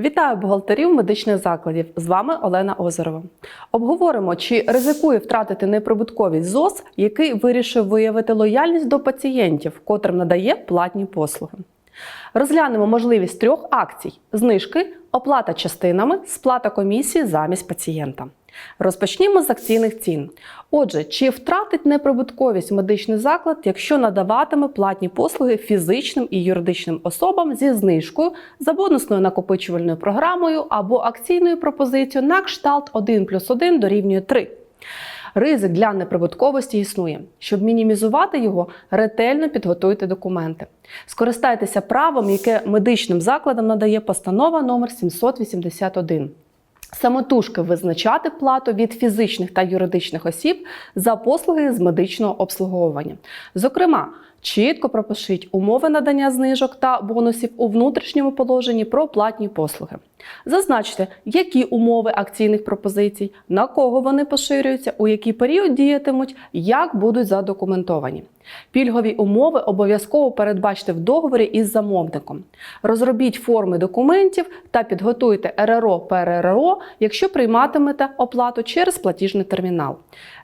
Вітаю бухгалтерів медичних закладів. З вами Олена Озерова. Обговоримо, чи ризикує втратити неприбутковість ЗОС, який вирішив виявити лояльність до пацієнтів, котрим надає платні послуги. Розглянемо можливість трьох акцій: знижки, оплата частинами, сплата комісії замість пацієнта. Розпочнімо з акційних цін. Отже, чи втратить неприбутковість медичний заклад, якщо надаватиме платні послуги фізичним і юридичним особам зі знижкою за бонусною накопичувальною програмою або акційною пропозицією на кшталт 1 плюс 1 дорівнює 3? Ризик для неприбутковості існує. Щоб мінімізувати його, ретельно підготуйте документи. Скористайтеся правом, яке медичним закладам надає постанова номер 781. Самотужки визначати плату від фізичних та юридичних осіб за послуги з медичного обслуговування. Зокрема, чітко пропишіть умови надання знижок та бонусів у внутрішньому положенні про платні послуги. Зазначте, які умови акційних пропозицій, на кого вони поширюються, у який період діятимуть, як будуть задокументовані. Пільгові умови обов'язково передбачте в договорі із замовником. Розробіть форми документів та підготуйте РРО ПРРО, якщо прийматимете оплату через платіжний термінал.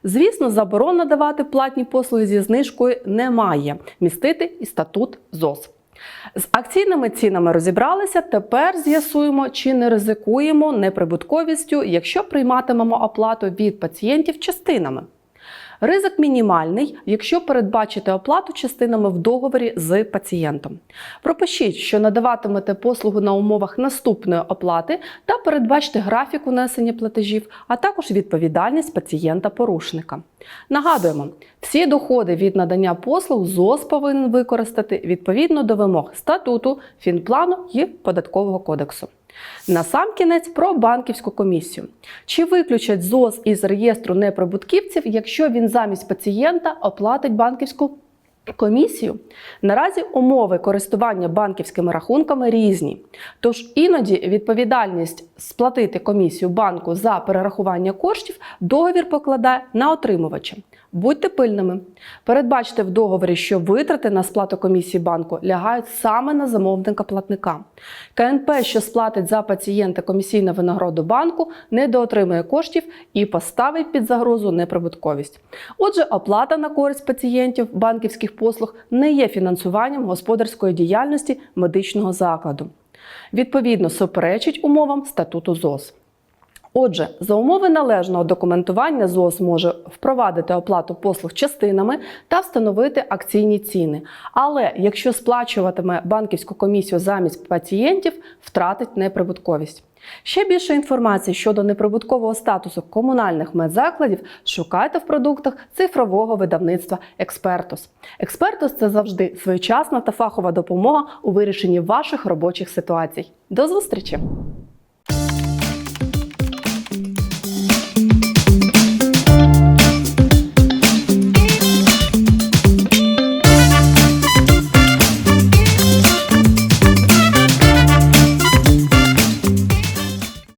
Звісно, заборон надавати платні послуги зі знижкою немає. Містити і статут ЗОЗ. З акційними цінами розібралися. Тепер з'ясуємо, чи не ризикуємо неприбутковістю, якщо прийматимемо оплату від пацієнтів частинами. Ризик мінімальний, якщо передбачите оплату частинами в договорі з пацієнтом. Пропишіть, що надаватимете послугу на умовах наступної оплати та передбачте графік унесення платежів, а також відповідальність пацієнта-порушника. Нагадуємо, всі доходи від надання послуг ЗОЗ повинен використати відповідно до вимог статуту, фінплану і податкового кодексу. На сам кінець про банківську комісію. Чи виключать ЗОЗ із реєстру неприбутківців, якщо він замість пацієнта оплатить банківську комісію? Наразі умови користування банківськими рахунками різні. Тож іноді відповідальність сплатити комісію банку за перерахування коштів договір покладає на отримувача. Будьте пильними. Передбачте в договорі, що витрати на сплату комісії банку лягають саме на замовника платника. КНП, що сплатить за пацієнта комісійну винагороду банку, недоотримує коштів і поставить під загрозу неприбутковість. Отже, оплата на користь пацієнтів банківських послуг не є фінансуванням господарської діяльності медичного закладу. Відповідно, суперечить умовам статуту ЗОЗ. Отже, за умови належного документування ЗОЗ може впровадити оплату послуг частинами та встановити акційні ціни. Але якщо сплачуватиме банківську комісію замість пацієнтів, втратить неприбутковість. Ще більше інформації щодо неприбуткового статусу комунальних медзакладів шукайте в продуктах цифрового видавництва Експертус. Експертус це завжди своєчасна та фахова допомога у вирішенні ваших робочих ситуацій. До зустрічі!